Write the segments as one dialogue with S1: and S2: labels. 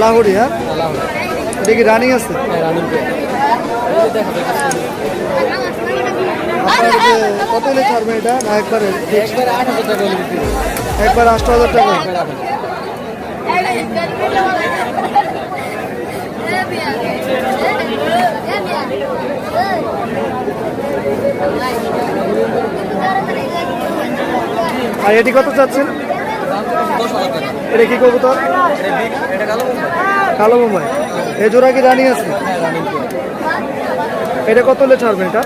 S1: লাহুরি
S2: হ্যাঁ? এটা কি রানিং আছে?
S1: দেখা
S2: কত ছাড়বে এটা? না, একবারে?
S1: একবারে আট হাজার টাকা।
S2: একবার আষ্ট হাজার টাকা।
S1: আট
S2: আর এটি কত চাচ্ছেন? এটা কি কবুতর?
S1: কালো
S2: কালো এ জোড়া কি রানিং আছে? এটা কত হলে ছাড়বে এটা?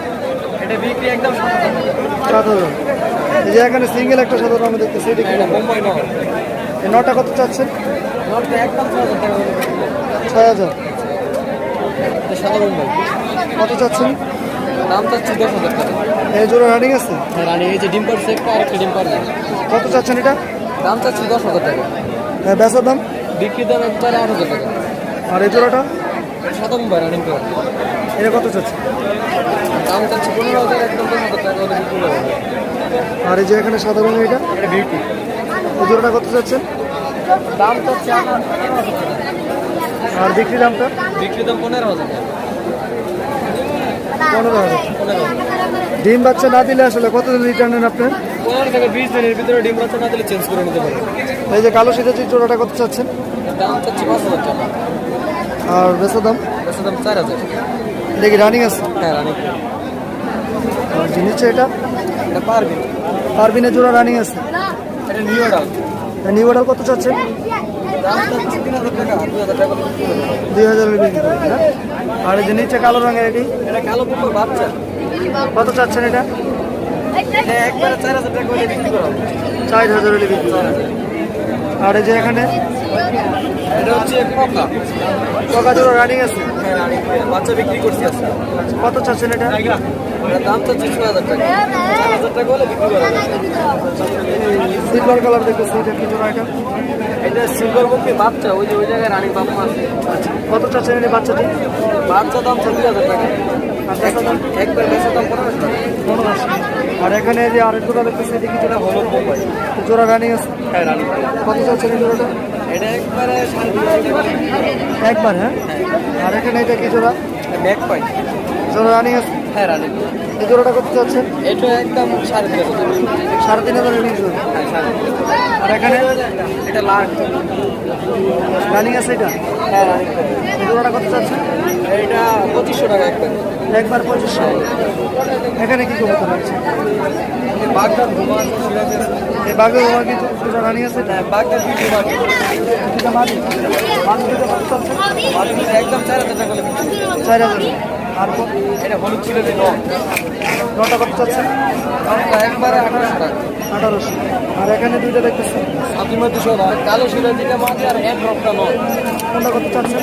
S1: সাত হাজার।
S2: এই যে এখানে সিঙ্গেল একটা সাধারণ আমি দেখতেছি, এটা কি নটা কত চাচ্ছেন। ছয় হাজার।
S1: সাদা মুম্বাই
S2: কত চাচ্ছেন?
S1: দাম চাচ্ছি দশ হাজার টাকা।
S2: এই জোড়া রানিং আছে?
S1: হ্যাঁ রানি এই যে ডিম পারছে একটা আরেকটা ডিম পারছে
S2: কত চাচ্ছেন এটা?
S1: দাম চাচ্ছি দশ হাজার টাকা।
S2: হ্যাঁ, বেচার দাম?
S1: বিক্রি দাম একবারে আট হাজার টাকা।
S2: আর এই জোড়াটা?
S1: সাদা মুম্বাই রানিং পেয়ার
S2: এটা কত চাচ্ছেন?
S1: দাম চাচ্ছি পনেরো হাজার একদম দশ হাজার টাকা বিক্রি
S2: আর এই যে এখানে রঙের এটা?
S1: এটা বিউটি
S2: এই জোড়াটা কত চাচ্ছেন?
S1: দাম চাচ্ছি আট হাজার টাকা।
S2: আর বিক্রি দামটা?
S1: বিক্রি দাম পনেরো হাজার।
S2: পনেরো হাজার। ডিম বাচ্চা না দিলে আসলে কতদিন রিটার্ন নেন আপনার
S1: পনেরো থেকে বিশ দিনের ভিতরে ডিম বাচ্চা না দিলে চেঞ্জ করে নিতে পারবে।
S2: এই যে কালো শীতের জোড়াটা কত চাচ্ছেন?
S1: দাম চাচ্ছি পাঁচ হাজার টাকা।
S2: আর বেচার দাম?
S1: বেশি দাম চার হাজার।
S2: কি রানিং আছে?
S1: হ্যাঁ রানিং
S2: আর নিচে এটা?
S1: এটা পারবি।
S2: পারবিনের জোড়া রানিং আছে?
S1: এটা নিউ অর্ডার
S2: নিউ অর্ডার কত চাচ্ছেন?
S1: দুই হাজার টাকা বিক্রি করব।
S2: না? আর এই যে নিচে কালো রঙের এটি?
S1: এটা কালো কুকুর বাচ্চা।
S2: কত চাচ্ছেন এটা?
S1: একবারে চার হাজার টাকা হলে বিক্রি করা
S2: চার হাজার হলে বিক্রি করবেন। আর এই যে এখানে?
S1: এটা হচ্ছে পকা।
S2: টকা জোড়া রানিং আছে?
S1: হ্যাঁ বাচ্চা বিক্রি করছি আজকে।
S2: কত চাচ্ছেন এটা?
S1: দাম চাচ্ছি ছয় হাজার টাকা। চার হাজার টাকা হলে বিক্রি করা।
S2: সিলভার কালার দেখতেছি এটা কি জোড়া এটা?
S1: এটা সিলভার মুখী বাচ্চা? ওই যে ওই জায়গায় রানিং বাপ আছে।
S2: কত চাচ্ছেন এটা বাচ্চাটি?
S1: বাচ্চা দাম দুই হাজার টাকা। একবার বেশি দাম পনেরো।
S2: আর এখানে যে আরেক জোড়া দেখতেছি এটা কি জোড়া?
S1: হলুদ মুম্বাই
S2: জোড়া রানিং আছে?
S1: হ্যাঁ রানিং
S2: কত চাচ্ছেন জোড়াটা?
S1: এটা একবারে
S2: একবার হ্যাঁ? আর এখানে এটা কি জোড়া?
S1: ব্যাক পাই
S2: জোড়া রানিং আছে?
S1: হ্যাঁ রানিং
S2: এই জোড়াটা কত চাচ্ছেন
S1: এটা একদম সাড়ে তিন হাজার।
S2: সাড়ে তিন হাজার রানিং জোড়া।
S1: হ্যাঁ সাড়ে তিন হাজার।
S2: আর এখানে?
S1: এটা লাখ
S2: রানিং আছে এটা?
S1: হ্যাঁ রানিং
S2: এই জোড়াটা কত চাচ্ছেন
S1: এটা পঁচিশশো টাকা একবার
S2: একবার পঁচিশশো। এখানে কি কবুতর আছে
S1: বাগদার ঘুমা।
S2: এই বাঘে তোমার কি জোড়া রানিং আছে?
S1: হ্যাঁ,
S2: মাদি দুটো চাচ্ছেন
S1: একদম চার হাজার টাকা
S2: চার হাজার। আর
S1: এটা হলুদ ছিল যে
S2: নটা। কত চাচ্ছেন?
S1: একবারে আঠারোশো টাকা।
S2: আঠারোশো। আর এখানে দুইটা দেখতেছি।
S1: সাতিমা দুশো টাকা কালো ছিল যেটা মাঝে আর হ্যান্ড ড্রপটা নয়।
S2: কোনটা কত চাচ্ছেন?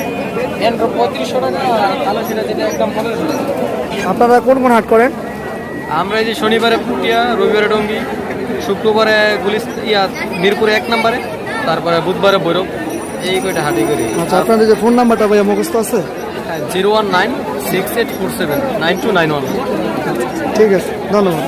S1: হ্যান্ড ড্রপ পঁয়ত্রিশশো টাকা আর কালো ছিল যেটা একদম পনেরোশো টাকা।
S2: আপনারা কোন কোন হাট করেন?
S1: আমরা এই যে শনিবারে পুটিয়া রবিবারে ডঙ্গি শুক্রবারে গুলিস ইয়া মিরপুরে এক নম্বরে তারপরে বুধবারে বৈরব এই কয়টা হাটি করি।
S2: আচ্ছা আপনাদের যে ফোন নাম্বারটা ভাইয়া মুখস্থ আছে?
S1: Zero one nine six eight four seven nine two nine one
S2: ঠিক আছে ধন্যবাদ।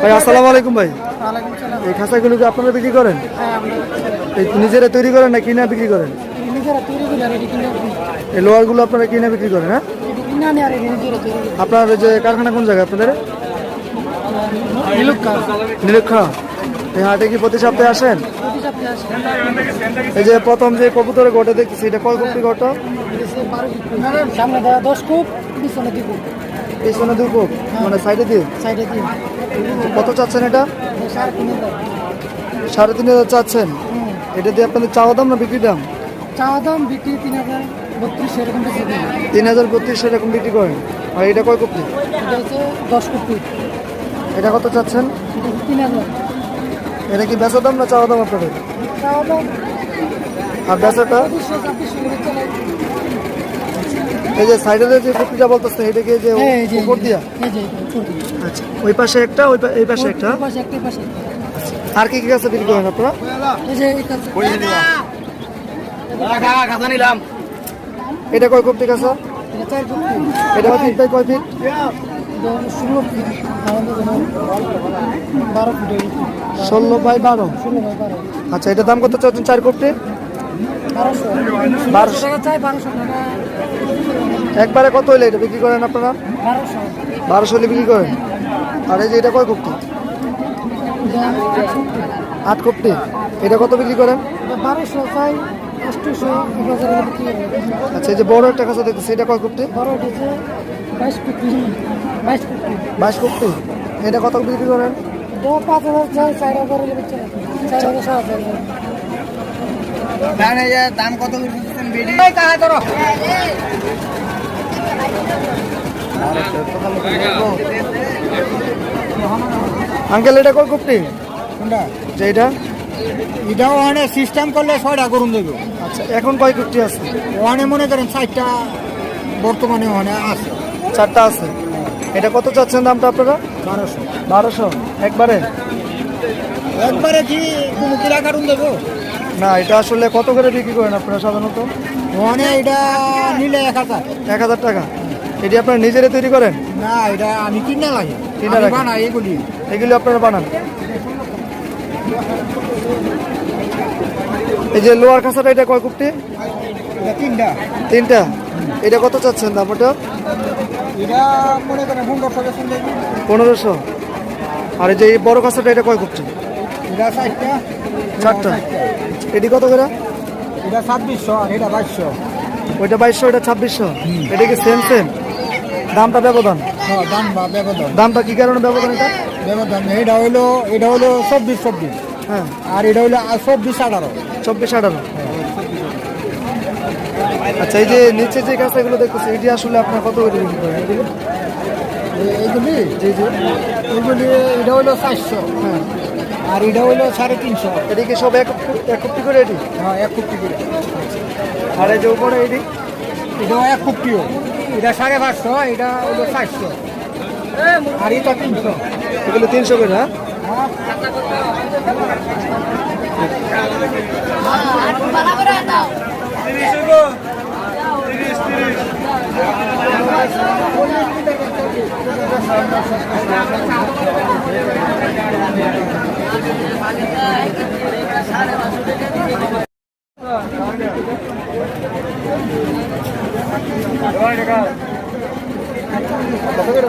S2: ভাই আসসালামু আলাইকুম ভাই। এই খাঁচাগুলো কি আপনারা বিক্রি করেন? এই নিজেরা তৈরি করেন না কিনা বিক্রি করেন? এই লোহারগুলো আপনারা কিনে বিক্রি করেন হ্যাঁ? আপনার যে কারখানা কোন জায়গায় আপনাদের? নীলক্ষা এই হাটে কি প্রতি সপ্তাহে আসেন? এই যে প্রথম যে কবুতরের গোটা দেখতেছি এটা কয় কপি গোটা
S3: সামনে দেওয়া দশ কুপ পিছনে দুই কুপ।
S2: পিছনে দু কোপ মানে সাইডে দিয়ে?
S3: সাইডে দিন
S2: কত চাচ্ছেন এটা?
S3: সাড়ে তিন হাজার।
S2: সাড়ে তিন হাজার চাচ্ছেন। এটা দিয়ে আপনাদের চাওয়া দাম না বিক্রি দাম?
S3: চাওয়া দাম বিক্রি তিন হাজার বত্রিশ এরকম
S2: তিন হাজার বত্রিশ এরকম বিক্রি করেন। আর এটা কয় কপি?
S3: এটা হচ্ছে দশ কুপি।
S2: এটা কত চাচ্ছেন?
S3: এটা তিন হাজার।
S2: এটা কি বেচা দাম না চাওয়া দাম আপনাদের?
S3: চাওয়া দাম
S2: আর বেচাটা? এই যে সাইডের যে কপিটা বলতেছে এটাকে যে
S3: হ্যাঁ, যে
S2: উপর দিয়া। আচ্ছা ওই পাশে একটা ওই পা- এই পাশে একটা?
S3: ওই পাশে একটা এই পাশে একটা।
S2: আর কি কি গাছে বিক্রি করেন আপনারা?
S3: এই যে এই
S2: এটা কয় কপটি গাছ
S3: এটা চার ফুট তিন।
S2: এটা বাই কয় ফিট?
S3: এটা ষোলো ফিট বারো ফিট
S2: ষোলো বাই বারো। আচ্ছা এটা দাম কত চাচ্ছেন চার কপটি
S3: বারোশো।
S2: একবারে কত হইলে এটা বিক্রি করেন আপনারা?
S3: বারোশো
S2: হলে বিক্রি করেন। আর এই যে এটা কয় কপটি
S3: এটা।
S2: আট কপটি এটা কত বিক্রি করেন?
S3: বারোশো চাই
S2: আচ্ছা এই যে বড় একটা কাঁচা দেখতেছি এটা কয় কপটি
S3: বাইশ
S2: কপটি এটা কত বিক্রি করেন?
S4: দাম কত
S2: আঙ্কেল এটা কয় কপটি
S4: কোনটা?
S2: যে এটা?
S4: এটাও ওখানে সিস্টেম করলে ছয়টা করুন দেবো।
S2: আচ্ছা এখন কয় কপটি আছে?
S4: ওখানে মনে করেন ষাটটা বর্তমানে ওখানে আছে।
S2: চারটা আছে? এটা কত চাচ্ছেন দামটা আপনারা?
S4: বারোশো।
S2: বারোশো। একবারে?
S4: একবারে কি কোনো কিরা কারণ দেবো?
S2: না এটা আসলে কত করে বিক্রি করেন আপনারা সাধারণত?
S4: ওখানে এটা নিলে এক হাজার।
S2: এক হাজার টাকা। এটি আপনারা নিজেরা তৈরি করেন?
S4: না এটা আমি কিনা লাগে।
S2: কিনা লাগে?
S4: বানাই এগুলি।
S2: এগুলি আপনারা বানান? এই যে লোয়ার খাঁচাটা এটা কয় কুপটি
S4: তিনটা।
S2: তিনটা? এটা কত চাচ্ছেন দাম ওটা?
S4: পনেরোশো
S2: আর এই যে বড় খাঁচাটা এটা কয় কুপটি
S4: এটা
S2: চারটা। এটি কত করে?
S4: এটা ছাব্বিশশো আর এটা বাইশশো।
S2: ওইটা বাইশশো এটা ছাব্বিশশো। এটা কি সেম সেম দামটা ব্যবধান?
S4: হ্যাঁ দাম বা ব্যবধান।
S2: দামটা কি কারণে ব্যবধান এটা?
S4: ব্যবধান এটা হইল এটা হইল চব্বিশ চব্বিশ।
S2: হ্যাঁ।
S4: আর এটা হইল আর চব্বিশ আঠারো।
S2: চব্বিশ আঠারো। আচ্ছা এই যে নিচে যে গাছগুলো দেখতেছি এটি আসলে আপনার কত করে বিক্রি করেন?
S4: এইগুলি?
S2: জি জি।
S4: এইগুলি এটা হইল চারশো।
S2: হ্যাঁ।
S4: আর এটা হইল সাড়ে তিনশো।
S2: এটি কি সব এক এক কুপটি করে এটি?
S4: হ্যাঁ এক কোটি করে।
S2: আর এই যে উপরে এটি?
S4: এটাও এক কোটিও এটা সাড়ে পাঁচশো এটা হইল চারশো। আর এটা তিনশো।
S2: এগুলো তিনশো করে হ্যাঁ? কত করে